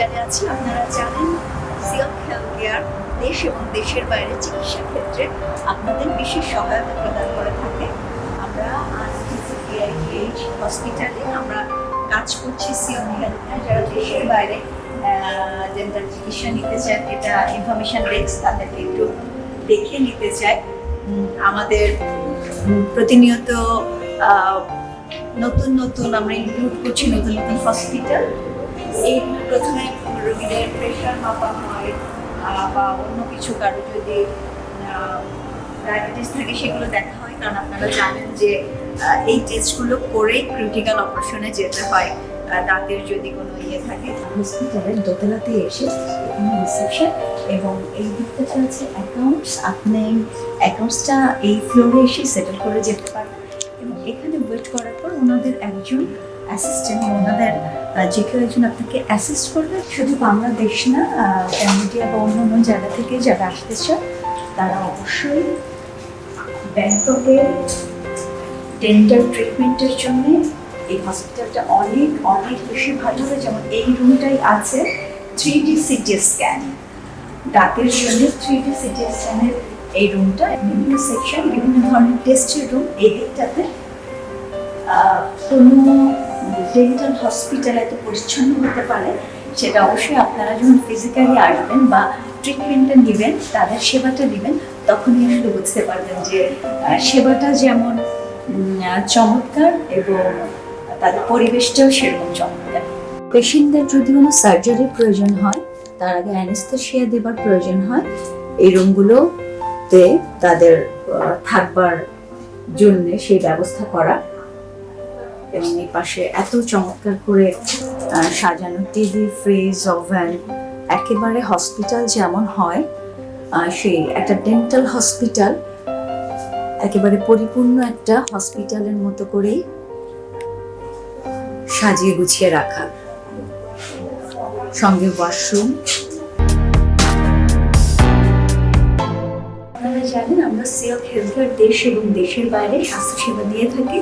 বিআইটিএইচ আছি। আপনারা জানেন সিয়াম হেলথ কেয়ার দেশ এবং দেশের বাইরে চিকিৎসা ক্ষেত্রে আপনাদের বিশেষ সহায়তা প্রদান করে থাকে। আমরা হসপিটালে আমরা কাজ করছি সিয়াম হেলথ কেয়ার যারা দেশের বাইরে ডেন্টাল চিকিৎসা নিতে চান এটা ইনফরমেশন ডেস্ক তাদেরকে একটু দেখে নিতে চাই আমাদের প্রতিনিয়ত নতুন নতুন আমরা ইনক্লুড করছি নতুন নতুন হসপিটাল এইগুলো প্রথমে রোগীদের প্রেশার মাপা হয় বা অন্য কিছু কারও যদি ডায়াবেটিস থাকে সেগুলো দেখা হয়। কারণ আপনারা জানেন যে এই টেস্টগুলো করেই ক্রিটিক্যাল অপারেশনে যেতে হয় দাঁতের যদি কোনো ইয়ে থাকে। হসপিটালের দোতলাতে এসে রিসেপশন এবং এই দিকটা চলছে অ্যাকাউন্টস আপনি অ্যাকাউন্টসটা এই ফ্লোরে এসে সেটেল করে যেতে পারেন এবং এখানে ওয়েট করার পর ওনাদের একজন অ্যাসিস্ট্যান্ট ওনাদের যে কেউ একজন আপনাকে অ্যাসিস্ট করবে, শুধু বাংলাদেশ না ইন্ডিয়া বা অন্য অন্য জায়গা থেকে যারা আসতে চায় তারা অবশ্যই ব্যাংককের ডেন্টাল ট্রিটমেন্টের জন্য এই হসপিটালটা অনেক অনেক বেশি ভালো যেমন এই রুমটাই আছে থ্রি ডি সিটি স্ক্যান দাঁতের জন্য থ্রি ডি সিটি স্ক্যানের এই রুমটা বিভিন্ন সেকশন বিভিন্ন ধরনের টেস্টের রুম এই দিকটাতে। কোনো ডেন্টাল হসপিটাল এত পরিচ্ছন্ন হতে পারে, সেটা অবশ্যই আপনারা যখন ফিজিক্যালি আসবেন বা ট্রিটমেন্টটা নেবেন, তাদের সেবাটা নেবেন, তখনই আসলে বুঝতে পারবেন যে সেবাটা যেমন চমৎকার এবং তাদের পরিবেশটাও সেরকম চমৎকার। পেশেন্টদের যদি কোনো সার্জারির প্রয়োজন হয়, তার আগে অ্যানেস্থেশিয়া দেবার প্রয়োজন হয়, এই রুমগুলোতে তাদের থাকবার জন্য সেই ব্যবস্থা করা। এবং এই পাশে এত চমৎকার করে সাজানো টিভি, ফ্রিজ, ওভেন, একেবারে হসপিটাল যেমন হয় সেই একটা ডেন্টাল হসপিটাল, একেবারে পরিপূর্ণ একটা হসপিটালের মতো করেই সাজিয়ে গুছিয়ে রাখা। সঙ্গে ওয়াশরুম জানেন, আমরা সিয়াক হেলথ কেয়ার দেশ এবং দেশের বাইরে স্বাস্থ্যসেবা দিয়ে থাকি।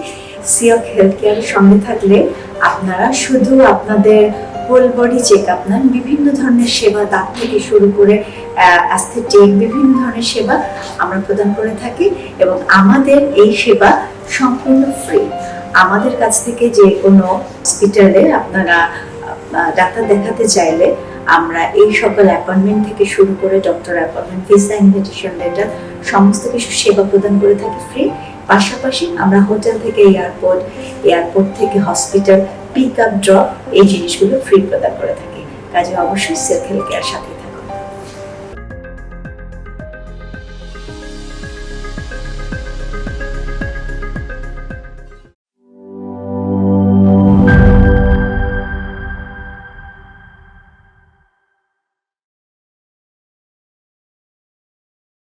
সিয়াক হেলথ কেয়ারের সঙ্গে থাকলে আপনারা শুধু আপনাদের হোল বডি চেক আপ নেন বিভিন্ন ধরনের সেবা দাঁত থেকে শুরু করে অ্যাস্থেটিক বিভিন্ন ধরনের সেবা আমরা প্রদান করে থাকি এবং আমাদের এই সেবা সম্পূর্ণ ফ্রি আমাদের কাছ থেকে যে কোনো হসপিটালে আপনারা ডাক্তার দেখাতে চাইলে আমরা এই সকল অ্যাপয়েন্টমেন্ট থেকে শুরু করে doctor appointment visa invitation letter সমস্ত কিছু সেবা প্রদান করে থাকি ফ্রি পাশাপাশি আমরা হোটেল থেকে এয়ারপোর্ট এয়ারপোর্ট থেকে হসপিটাল পিক আপ ড্রপ এই জিনিসগুলো ফ্রি প্রদান করে থাকি। কাজে অবশ্যই সেলফ হেলথ কেয়ার সাথে